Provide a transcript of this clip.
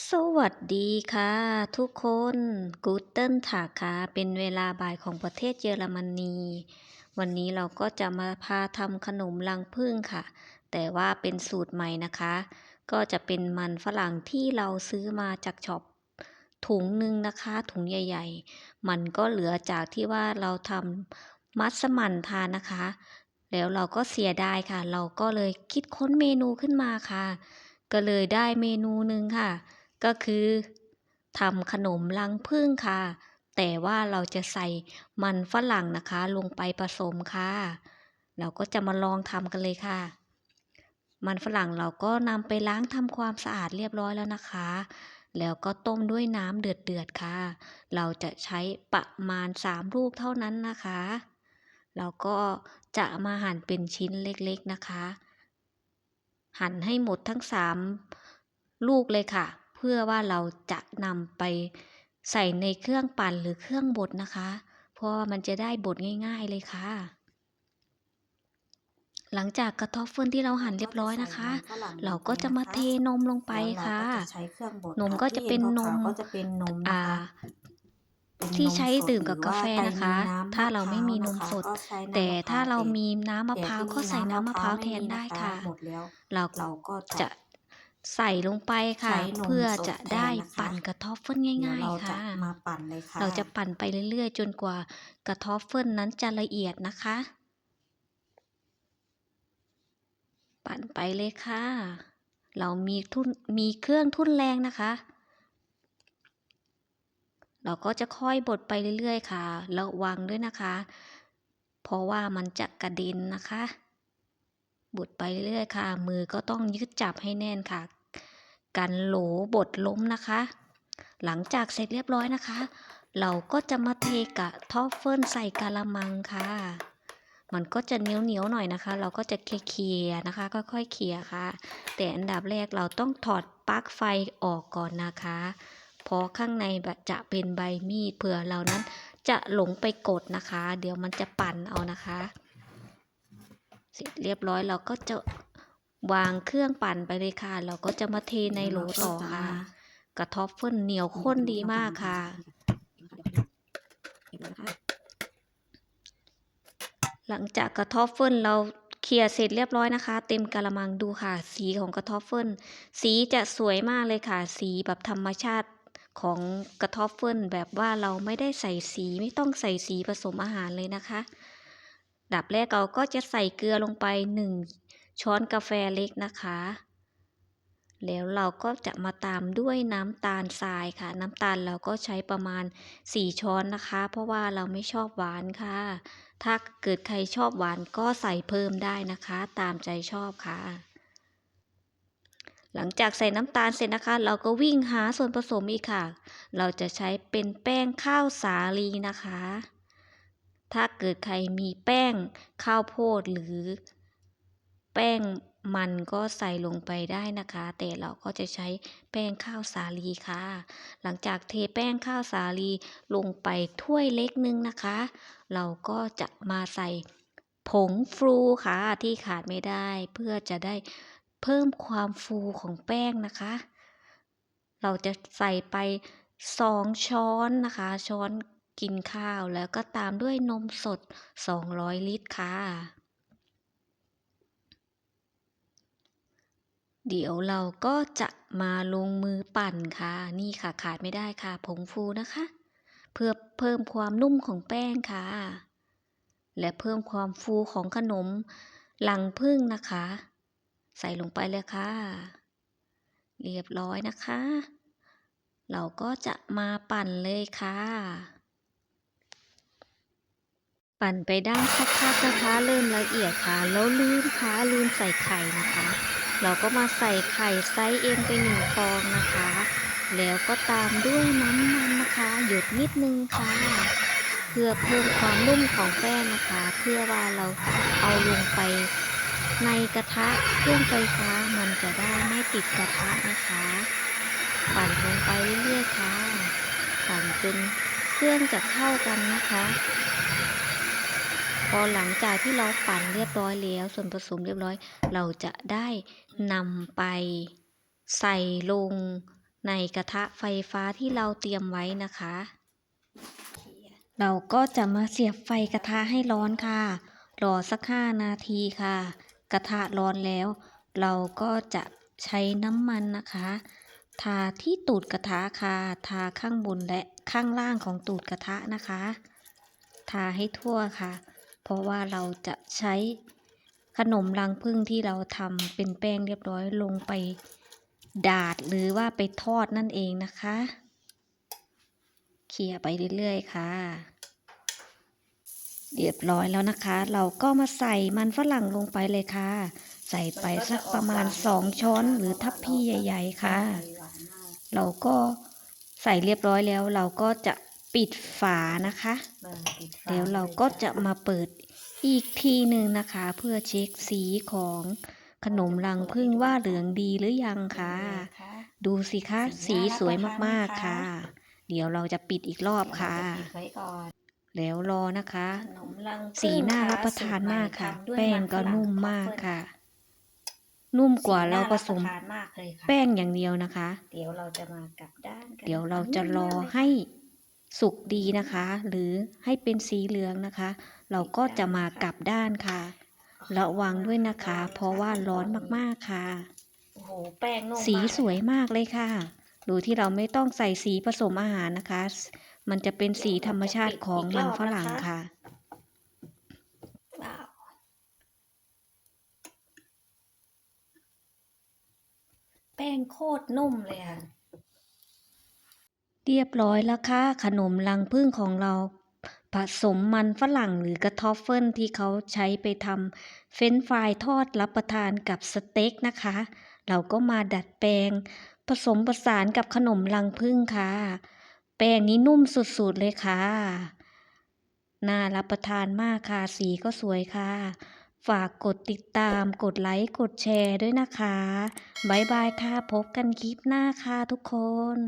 สวัสดีค่ะ ทุกคนกูเติลถาค่ะเป็นเวลาบ่ายของประเทศเยอรมนี วันนี้เราก็จะมาพาทำขนมรังผึ้งค่ะ แต่ว่าเป็นสูตรใหม่นะคะ ก็จะเป็นมันฝรั่งที่เราซื้อมาจากช็อปถุงหนึ่งนะคะ ถุงใหญ่ ๆ มันก็เหลือจากที่ว่าเราทำมัสมั่นทานนะคะ แล้วเราก็เสียดายค่ะ เราก็เลยคิดค้นเมนูขึ้นมาค่ะ ก็เลยได้เมนูหนึ่งค่ะ ก็คือทำขนมรังผึ้งค่ะ แต่ว่าเราจะใส่มันฝรั่งนะคะ ลงไปผสมค่ะ เราก็จะมาลองทำกันเลยค่ะ มันฝรั่งเราก็นำไปล้างทำความสะอาดเรียบร้อยแล้วนะคะ แล้วก็ต้มด้วยน้ำเดือดๆค่ะ เราจะใช้ประมาณ 3 ลูกเท่านั้นนะคะ เราก็จะมาหั่นเป็นชิ้นเล็กๆนะคะ หั่นให้หมดทั้ง 3 ลูกเลยค่ะ พื่อว่าเราจะนำไปใส่ในเครื่องปั่นหรือเครื่องบดนะคะ เพราะว่ามันจะได้บดง่ายๆเลยค่ะ หลังจากกระเทบเฟิลที่เราหั่นเรียบร้อยนะคะ เราก็จะมาเทนมลงไปค่ะแล้วเราก็จะใช้เครื่องบดนมค่ะก็จะเป็นนมที่ห็ขาวๆก็จะเป็นนมอ่านะคะเป็นนมที่ใช้สดดื่มกับหอกาแฟว่นะคะใน้ำถ้าเราไม่มีนมะคะสดก็ใช้น้ำแต่มะพถ้าเราองมีน้ำมะพร้าวแต่ก็ที่ใส่น้ำมะพร้าวแทนไม่มีได้นค่ะหมดแล้วเราเราก็จะจะ ใส่ลงไปค่ะ ใช้นมเพื่อสดจะแทนได้นะคะ ปั่นกระเทบเฟิลเดี๋ยวง่าย เราๆ จะค่ะ มาปั่นเลยค่ะ เราจะปั่นไปเรื่อย ๆ จนกว่ากระเทบเฟิลนั้นจะละเอียดนะคะ ปั่นไปเลยค่ะ เรามีทุ่นมีเครื่องทุ่นแรงนะคะ เราก็จะค่อยบดไปเรื่อย ๆ ค่ะระวังด้วยนะคะ เพราะว่ามันจะกระเด็นนะคะ บดไปเรื่อยๆค่ะ มือก็ต้องยึดจับให้แน่นค่ะ กันโหลบดล้มนะคะ หลังจากเสร็จเรียบร้อยนะคะ เราก็จะมาเทกะทอฟเฟิลใส่กะละมังค่ะ มันก็จะเหนียวๆหน่อยนะคะ เราก็จะเคลียร์ๆนะคะ ค่อยๆเคลียร์ค่ะ แต่อันดับแรกเราต้องถอดปลั๊กไฟออกก่อนนะคะเพราะข้างในจะเป็นใบมีดเผื่อเรานั้นจะหลงไปกดนะคะ เดี๋ยวมันจะปั่นเอานะคะ เสร็จเรียบร้อยเราก็จะวางเครื่องปั่นไปเลยค่ะ เราก็จะมาเทในโหลต่อค่ะ กระทบเฟิลเหนียวข้นดีมากค่ะ หลังจากกระทบเฟิลเราเคลียร์เสร็จเรียบร้อยนะคะ เต็มกะละมังดูค่ะ สีของกระทบเฟิลสีจะสวยมากเลยค่ะ สีแบบธรรมชาติของกระทบเฟิลแบบว่าเราไม่ได้ใส่สีไม่ต้องใส่สีผสมอาหารเลยนะคะ ดับแรกเราก็จะใส่เกลือลงไปหนึ่งช้อนกาแฟเล็กนะคะ แล้วเราก็จะมาตามด้วยน้ำตาลทรายค่ะ น้ำตาลเราก็ใช้ประมาณ 4 ช้อนนะคะ เพราะว่าเราไม่ชอบหวานค่ะ ถ้าเกิดใครชอบหวานก็ใส่เพิ่มได้นะคะ ตามใจชอบค่ะหลังจากใส่น้ำตาลเสร็จนะคะ เราก็วิ่งหาส่วนผสมอีกค่ะ เราจะใช้เป็นแป้งข้าวสาลีนะคะ ถ้าเกิดใครมีแป้งข้าวโพดหรือ แป้งมันก็ใส่ลงไปได้นะคะ แต่เราก็จะใช้แป้งข้าวสาลีค่ะ หลังจากเทแป้งข้าวสาลีลงไปถ้วยเล็กนึงนะคะ เราก็จะมาใส่ผงฟูค่ะที่ขาดไม่ได้ เพื่อจะได้เพิ่มความฟูของแป้งนะคะ เราจะใส่ไปสองช้อนนะคะ ช้อน กินข้าวแล้วก็ตามด้วยนมสด 200 ลิตรค่ะ เดี๋ยวเราก็จะมาลงมือปั่นค่ะ นี่ค่ะขาดไม่ได้ค่ะ ผงฟูนะคะ เพื่อเพิ่มความนุ่มของแป้งค่ะ และเพิ่มความฟูของขนมหลังพึ่งนะคะ ใส่ลงไปเลยค่ะ เรียบร้อยนะคะเราก็จะมาปั่นเลยค่ะ ปั่นไปได้สักพักนะคะเริ่มละเอียดค่ะ แล้วลืมค่ะลืมใส่ไข่นะคะ เราก็มาใส่ไข่ไซส์เอ็มไปหนึ่งฟองนะคะ แล้วก็ตามด้วยน้ำมันนะคะ หยดนิดนึงค่ะ เพื่อเพิ่มความนุ่มของแป้งนะคะ เพื่อว่าเราเอาลงไปในกระทะเครื่องไฟฟ้ามันจะได้ไม่ติดกระทะนะคะ ปั่นลงไปเรื่อยๆค่ะ ปั่นจนเครื่องจะเข้ากันนะคะ พอหลังจากที่เราปั่นเรียบร้อยแล้ว ส่วนผสมเรียบร้อย เราจะได้นำไปใส่ลงในกระทะไฟฟ้าที่เราเตรียมไว้นะคะ เราก็จะมาเสียบไฟกระทะให้ร้อนค่ะ รอสักห้านาทีค่ะ กระทะร้อนแล้ว เราก็จะใช้น้ำมันนะคะ ทาที่ตูดกระทะค่ะ ทาข้างบนและข้างล่างของตูดกระทะนะคะ ทาให้ทั่วค่ะ เพราะว่าเราจะใช้ขนมรังผึ้งที่เราทำเป็นแป้งเรียบร้อยลงไปดาดหรือว่าไปทอดนั่นเองนะคะ เขี่ยไปเรื่อยๆค่ะ เรียบร้อยแล้วนะคะ เราก็มาใส่มันฝรั่งลงไปเลยค่ะ ใส่ไปสักประมาณสองช้อนหรือทัพพี่ใหญ่ ๆ ค่ะ เราก็ใส่เรียบร้อยแล้วเราก็จะ ปิดฝานะคะเบอร์ปิดฝเดี๋ยวเราก็จะมาเปิดอีกทีหนึ่งนะคะ เพื่อเช็คสีของขนมรังผึ้งว่าเหลืองดีหรือยังค่ะค่ะดูสิคะ สีสีน่ารับสวยประทานมากนะคะๆค่ะ เดี๋ยวเราจะปิดอีกรอบค่ะเดี๋ยวเราจปิดไว้ก่อนแล้วรอนะคะขนมรังผึ้งสีน่ารับประทานมากค่ะ แป้งก็นุ่มมากค่ะ นุ่มกว่าเราผสมสีน่รับประทานมากเลยค่ะแป้งอย่างเดียวนะคะ เดี๋ยวเราจะมากลับด้านกันเดี๋ยวเราจะรอนุ่มมากเลยให้ สุกดีนะคะ หรือให้เป็นสีเหลืองนะคะ เราก็จะมากลับด้านค่ะ ระวังด้วยนะคะ เพราะว่าร้อนมากๆค่ะโอ้โหแป้งนุ่มสีสวยมากเลยค่ะดูที่เราไม่ต้องใส่สีผสมอาหารนะคะ มันจะเป็นสีธรรมชาติของมันฝรั่งค่ะแป้งโคตรนุ่มเลยค่ะ เรียบร้อยแล้วค่ะขนมรังผึ้งของเรา ผสมมันฝรั่งหรือกระทอฟเฟิลที่เขาใช้ไปทำเฟรนฟรายทอดรับประทานกับสเต็กนะคะ เราก็มาดัดแปลง ผสมผสานกับขนมรังผึ้งค่ะ แป้งนี้นุ่มสุดๆเลยค่ะ น่ารับประทานมากค่ะ สีก็สวยค่ะ ฝากกดติดตาม กดไลค์ กดแชร์ด้วยนะคะ บ๊ายบายค่ะ พบกันคลิปหน้าค่ะทุกคน